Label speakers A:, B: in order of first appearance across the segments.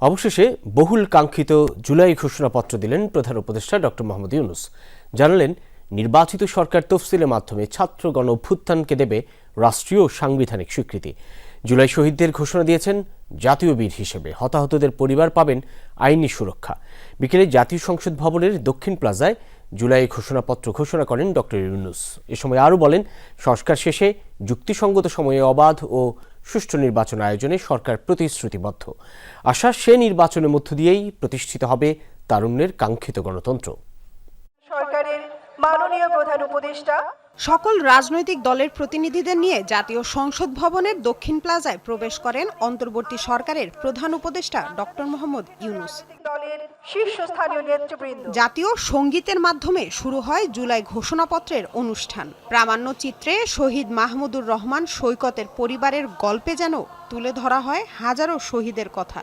A: অবশেষে বহুল কাঙ্ক্ষিত জুলাই ঘোষণাপত্র দিলেন প্রধান উপদেষ্টা ডক্টর মোহাম্মদ ইউনুস। জানালেন, নির্বাচিত সরকার তফসিলের মাধ্যমে ছাত্র গণ অভ্যুত্থানকে দেবে রাষ্ট্রীয় সাংবিধানিক স্বীকৃতি। জুলাই শহীদদের ঘোষণা দিয়েছেন, জাতীয় বীর হিসেবে হতাহতদের পরিবার পাবেন আইনি সুরক্ষা। বিকেলে জাতীয় সংসদ ভবনের দক্ষিণ প্লাজায় জুলাই ঘোষণাপত্র ঘোষণা করেন ডক্টর ইউনুস। এ সময় আরও বলেন, সংস্কার শেষে যুক্তিসঙ্গত সময়ে অবাধ ও সুষ্ঠু নির্বাচন আয়োজনে সরকার প্রতিশ্রুতিবদ্ধ। আশা সে নির্বাচনের মধ্য দিয়েই প্রতিষ্ঠিত হবে তারুণ্যের কাঙ্ক্ষিত গণতন্ত্র।
B: সরকারের মাননীয় প্রধান উপদেষ্টা।
C: সকল রাজনৈতিক দলের প্রতিনিধিদের নিয়ে জাতীয় সংসদ ভবনের দক্ষিণ প্লাজায় প্রবেশ করেন অন্তর্বর্তী সরকারের প্রধান উপদেষ্টা ডক্টর মোহাম্মদ ইউনুস।
B: দলের শীর্ষস্থানীয় নেতৃবৃন্দ।
C: জাতীয় সঙ্গীতের মাধ্যমে শুরু হয় জুলাই ঘোষণাপত্রের অনুষ্ঠান। প্রামাণ্য চিত্রে শহীদ মাহমুদুর রহমান সৈকতের পরিবারের গল্পে যেন তুলে ধরা হয় হাজারো শহীদের কথা।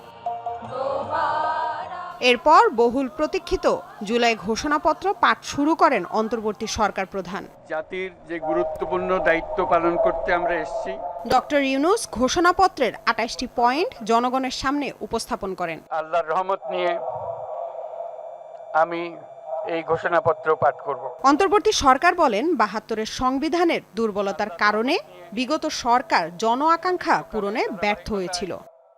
C: এরপর বহুল প্রতীক্ষিত জুলাই ঘোষণাপত্র পাঠ শুরু করেন অন্তর্বর্তী সরকার প্রধান।
D: জাতির যে গুরুত্বপূর্ণ দায়িত্ব পালন করতে আমরা এসেছি
C: ডক্টর ইউনুস ঘোষণাপত্রের আটাইশটি পয়েন্ট জনগণের সামনে উপস্থাপন করেন।
D: আল্লাহর রহমত নিয়ে আমি এই ঘোষণাপত্র পাঠ করব।
C: অন্তর্বর্তী সরকার বলেন বাহাত্তরের সংবিধানের দুর্বলতার কারণে বিগত সরকার জন আকাঙ্ক্ষা পূরণে ব্যর্থ হয়েছিল।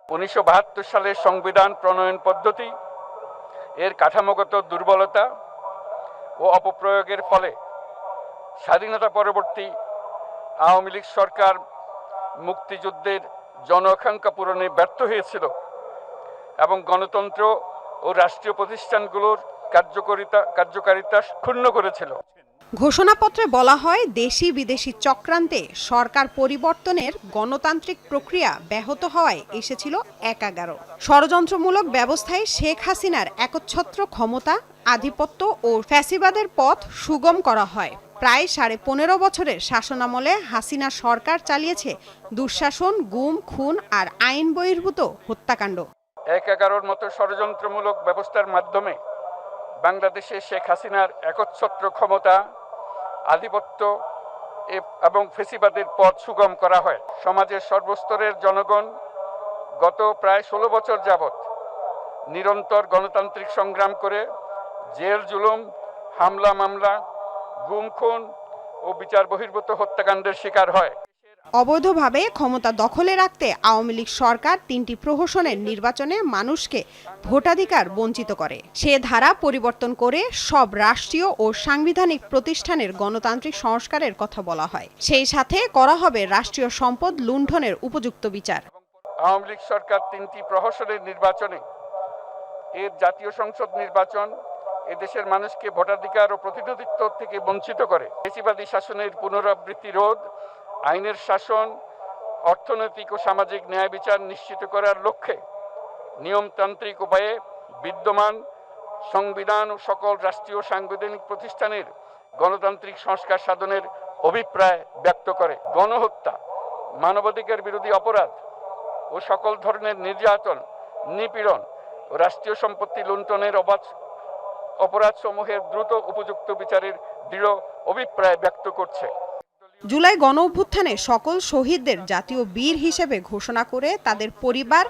D: উনিশশো বাহাত্তর সালের সংবিধান প্রণয়ন পদ্ধতি এর কাঠামোগত দুর্বলতা ও অপপ্রয়োগের ফলে স্বাধীনতা পরবর্তী আওয়ামী লীগ সরকার মুক্তিযুদ্ধের জন আকাঙ্ক্ষা পূরণে ব্যর্থ হয়েছিল এবং গণতন্ত্র ও রাষ্ট্রীয় প্রতিষ্ঠানগুলোর কার্যকারিতা কার্যকারিতা ক্ষুণ্ণ করেছিল।
C: ঘোষণাপত্রে বলা হয় দেশি বিদেশি চক্রান্তে সরকার পরিবর্তনের গণতান্ত্রিক প্রক্রিয়া ব্যাহত হওয়ায় এসেছিল একাগারো ষড়যন্ত্রমূলক ব্যবস্থায় শেখ হাসিনার একচ্ছত্র ক্ষমতা আধিপত্য ও ফ্যাসিবাদের পথ সুগম করা হয়। প্রায় সাড়ে পনেরো বছরের শাসনামলে হাসিনা সরকার চালিয়েছে দুঃশাসন গুম খুন আর আইন বহির্ভূত হত্যাকাণ্ড।
D: এক এগারোর মতো ষড়যন্ত্রমূলক ব্যবস্থার মাধ্যমে বাংলাদেশে শেখ হাসিনার একচ্ছত্র ক্ষমতা, আধিপত্য এবং ফেসিবাদের পথ সুগম করা হয়। সমাজের সর্বস্তরের জনগণ গত প্রায় ষোলো বছর যাবৎ নিরন্তর গণতান্ত্রিক সংগ্রাম করে জেল, জুলুম, হামলা, মামলা, গুম, খুন ও বিচার বহির্ভূত হত্যাকাণ্ডের শিকার হয়।
C: অবৈধভাবে ক্ষমতা দখলে রাখতে আওয়ামী লীগ সরকার তিনটি প্রহসনের নির্বাচনে মানুষকে ভোটাধিকার বঞ্চিত করে। সে ধারা পরিবর্তন করে সব রাষ্ট্রীয় ও সাংবিধানিক প্রতিষ্ঠানের গণতান্ত্রিক সংস্কারের কথা বলা হয়। সেই সাথে করা হবে রাষ্ট্রীয় সম্পদ লুণ্ঠনের উপযুক্ত বিচার।
D: আওয়ামী লীগ সরকার তিনটি প্রহসনের নির্বাচনে এর জাতীয় সংসদ নির্বাচন এদেশের মানুষকে ভোটাধিকার ও প্রতিনিধিত্ব থেকে বঞ্চিত করে। বেশিবাদী শাসনের পুনরাবৃত্তি রোধ আইনের শাসন, অর্থনৈতিক ও সামাজিক ন্যায় বিচার নিশ্চিত করার লক্ষ্যে নিয়মতান্ত্রিক উপায়ে বিদ্যমান সংবিধান ও সকল রাষ্ট্রীয় সাংবিধানিক প্রতিষ্ঠানের গণতান্ত্রিক সংস্কার সাধনের অভিপ্রায় ব্যক্ত করে। গণহত্যা, মানবাধিকার বিরোধী অপরাধ ও সকল ধরনের নির্যাতন, নিপীড়ন রাষ্ট্রীয় সম্পত্তি লুণ্ঠনের অবাধ অপরাধ সমূহের দ্রুত উপযুক্ত বিচারের দৃঢ় অভিপ্রায় ব্যক্ত করছে।
C: জুলাই গণ অভ্যুত্থানে সকল শহীদদের জাতীয় বীর হিসেবে ঘোষণা করে তাদের পরিবার,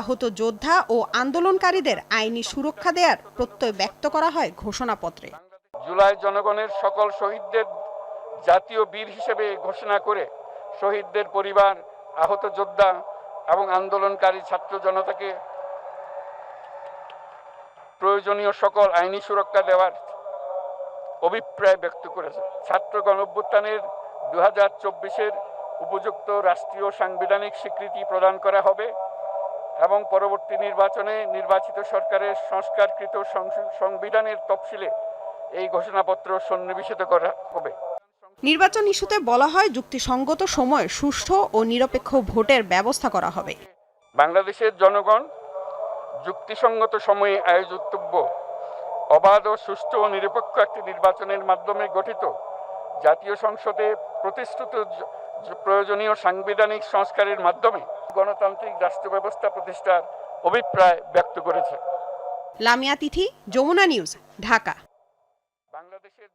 C: আহত যোদ্ধা ও আন্দোলনকারীদের আইনি সুরক্ষা দেওয়ার প্রত্যয় ব্যক্ত করা হয় ঘোষণাপত্রে।
D: জুলাই জনগণের সকল শহীদদের জাতীয় বীর হিসেবে ঘোষণা করে শহীদদের পরিবার, আহত যোদ্ধা এবং আন্দোলনকারী ছাত্র জনতাকে প্রয়োজনীয় সকল আইনি সুরক্ষা দেওয়ার অভিপ্রায় ব্যক্ত করেছে। ছাত্র গণঅভ্যুত্থানের দু হাজার চব্বিশের উপযুক্ত রাষ্ট্রীয় সাংবিধানিক স্বীকৃতি প্রদান করা হবে এবং পরবর্তী নির্বাচনে নির্বাচিত সরকারের সংস্কারকৃত সংস- সংবিধানের তফসিলে এই ঘোষণাপত্র সন্নিবেশিত করা হবে।
C: নির্বাচন ইস্যুতে বলা হয় যুক্তিসঙ্গত সময় সুষ্ঠু ও নিরপেক্ষ ভোটের ব্যবস্থা করা হবে।
D: বাংলাদেশের জনগণ যুক্তিসঙ্গত সময়ে আয়োজিতব্য অবাধ ও সুষ্ঠু ও নিরপেক্ষ একটি নির্বাচনের মাধ্যমে গঠিত জাতীয় সংসদে জ- প্রয়োজনীয় সাংবিধানিক সংস্কারের মাধ্যমে গণতান্ত্রিক রাষ্ট্র ব্যবস্থা প্রতিষ্ঠার অভিপ্রায় ব্যক্ত করেছে।
C: লামিয়া তিথি যমুনা নিউজ ঢাকা।
D: বাংলাদেশের